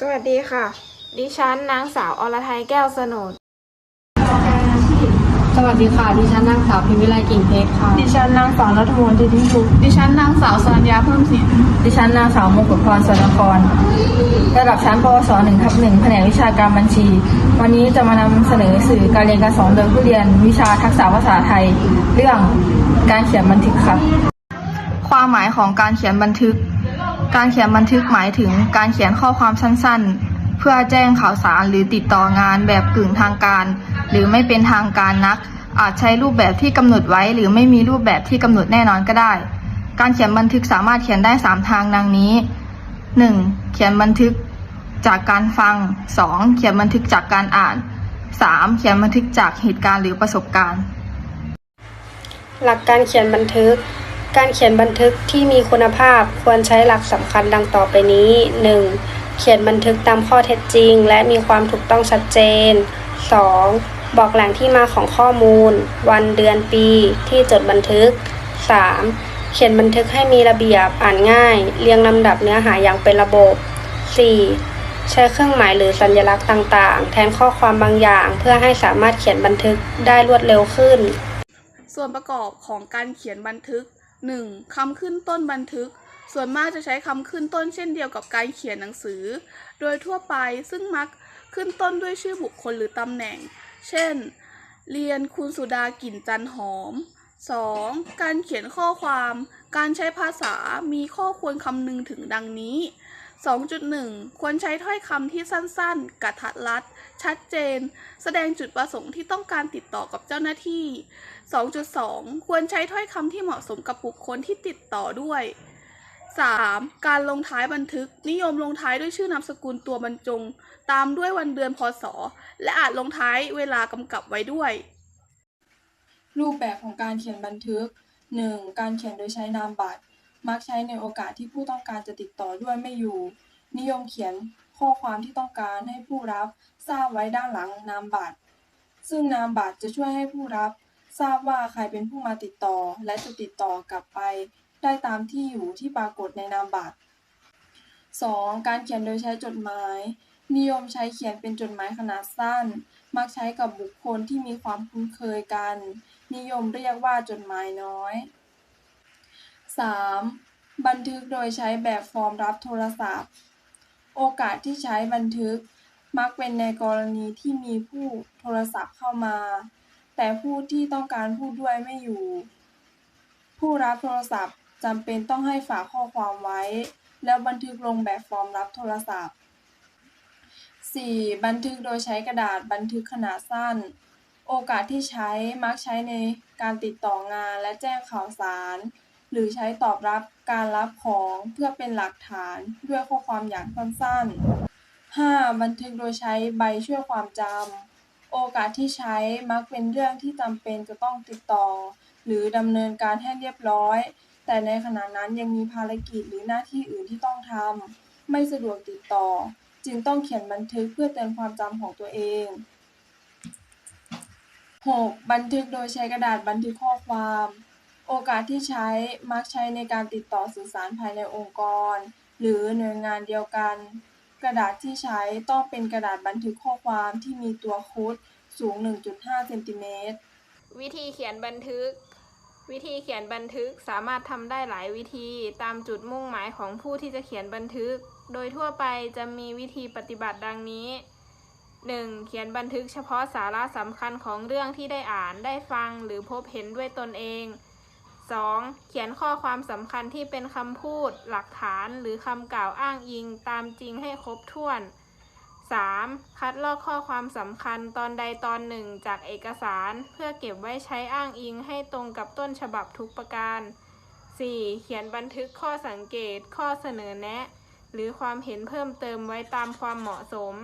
สวัสดีค่ะ ดิฉันนางสาวอรไทยแก้วสนุนสวัสดีค่ะ ดิฉันนางสาวพิมวิไลกิ่งเพชรค่ะ ดิฉันนางสาวรัฐมนตรีทิทุกดิฉันนางสาวสรัญญาเพิ่มสินดิฉันนางสาวมงกุฎพรสวนคร ระดับชั้นปวส1ทับ1แผนกวิชาการบัญชี วันนี้จะมานำเสนอสื่อการเรียนการสอนโดยผู้เรียนวิชาทักษะภาษาไทย เรื่องการเขียนบันทึกค่ะ ความหมายของการเขียนบันทึก การเขียนบันทึกหมายถึงการเขียนข้อความสั้นๆ เพื่อแจ้งข่าวสารหรือติดต่องานแบบกึ่งทางการ หรือไม่เป็นทางการนัก อาจใช้รูปแบบที่กำหนดไว้ หรือไม่มีรูปแบบที่กำหนดแน่นอนก็ได้ การเขียนบันทึกสามารถเขียนได้ 3 ทางดังนี้ 1. เขียนบันทึกจากการฟัง 2. เขียนบันทึกจากการอ่าน 3. เขียนบันทึกจากเหตุการณ์หรือประสบการณ์ หลักการเขียนบันทึก การเขียนบันทึกที่มีคุณภาพควรใช้หลักสำคัญดังต่อไปนี้ 1. เขียนบันทึกตามข้อเท็จจริง และมีความถูกต้องชัดเจน 2. บอกแหล่งที่มาของข้อมูล วันเดือนปีที่จดบันทึก 3. เขียนบันทึกให้มีระเบียบอ่านง่าย เรียงลำดับเนื้อหาอย่างเป็นระบบ 4. ใช้เครื่องหมายหรือสัญลักษณ์ต่างๆ แทนข้อความบางอย่าง เพื่อให้สามารถเขียนบันทึกได้รวดเร็วขึ้น ส่วนประกอบของการเขียนบันทึก 1. คำขึ้นต้นบันทึก ส่วนมากจะใช้คำขึ้นต้นเช่นเดียวกับการเขียนหนังสือ โดยทั่วไปซึ่งมักขึ้นต้นด้วยชื่อบุคคลหรือตำแหน่ง เช่น เรียนคุณสุดากลิ่นจันหอม 2. การเขียนข้อความ การใช้ภาษามีข้อควรคำนึงถึงดังนี้ 2.1 ควรใช้ถ้อยคำที่สั้นๆ กระทัดรัด ชัดเจน แสดงจุดประสงค์ที่ต้องการติดต่อกับเจ้าหน้าที่ 2.2 ควรใช้ถ้อยคำที่เหมาะสมกับบุคคลที่ติดต่อด้วย 3. การลงท้ายบันทึกนิยมลงท้ายด้วยชื่อนามสกุลตัวบรรจง ตามด้วยวันเดือนพศ และอาจลงท้ายเวลากำกับไว้ด้วย รูปแบบของการเขียนบันทึก 1. การเขียนโดยใช้นามบัตร มักใช้ในโอกาสที่ผู้ต้องการจะติดต่อด้วยไม่อยู่ นิยมเขียนข้อความที่ต้องการให้ผู้รับทราบไว้ด้านหลังนามบัตร ซึ่งนามบัตรจะช่วยให้ผู้รับ ทราบว่าใครเป็นผู้มาติดต่อ และจะติดต่อกลับไป ได้ตามที่อยู่ที่ปรากฏในนามบัตร 2. การเขียนโดยใช้จดหมาย นิยมใช้เขียนเป็นจดหมายขนาดสั้น มักใช้กับบุคคลที่มีความคุ้นเคยกัน นิยมเรียกว่าจดหมายน้อย 3. บันทึกโดยใช้แบบฟอร์มรับโทรศัพท์ โอกาสที่ใช้บันทึกมักเป็นในกรณีที่มีผู้โทรศัพท์เข้ามา แต่ผู้ที่ต้องการพูดด้วยไม่อยู่ ผู้รับโทรศัพท์จำเป็นต้องให้ฝากข้อความไว้ แล้วบันทึกลงแบบฟอร์มรับโทรศัพท์ 4. บันทึกโดยใช้กระดาษบันทึกขนาดสั้น โอกาสที่ใช้มักใช้ในการติดต่องานและแจ้งข่าวสาร หรือใช้ตอบรับการรับของเพื่อเป็นหลักฐานด้วยข้อความอย่างสั้นๆ 5. บันทึกโดยใช้ใบช่วยความจำ โอกาสที่ใช้มักเป็นเรื่องที่จำเป็นจะต้องติดต่อ หรือดำเนินการให้เรียบร้อย แต่ในขณะนั้นยังมีภารกิจหรือหน้าที่อื่นที่ต้องทำไม่สะดวกติดต่อ จึงต้องเขียนบันทึกเพื่อเตือนความจำของตัวเอง 6. บันทึกโดยใช้กระดาษบันทึกข้อความ โอกาสที่ใช้มักใช้ในการติดต่อสื่อสารภายในองค์กร หรือหน่วยงานเดียวกัน กระดาษที่ใช้ต้องเป็นกระดาษบันทึกข้อความที่มีตัวคุดสูง 1.5เซนติเมตรวิธีเขียนบันทึก วิธีเขียนบันทึกสามารถทำได้หลายวิธีตามจุดมุ่งหมายของผู้ที่จะเขียนบันทึก โดยทั่วไปจะมีวิธีปฏิบัติดังนี้ 1. เขียนบันทึกเฉพาะสาระสำคัญของเรื่องที่ได้อ่านได้ฟังหรือพบเห็นด้วยตนเอง 2. เขียนข้อความสำคัญที่เป็นคำพูด หลักฐานหรือคำกล่าวอ้างอิงตามจริงให้ครบถ้วน 3. คัดลอกข้อความสำคัญตอนใดตอนหนึ่งจากเอกสาร เพื่อเก็บไว้ใช้อ้างอิงให้ตรงกับต้นฉบับทุกประการ 4. เขียนบันทึกข้อสังเกต ข้อเสนอแนะ หรือความเห็นเพิ่มเติมไว้ตามความเหมาะสม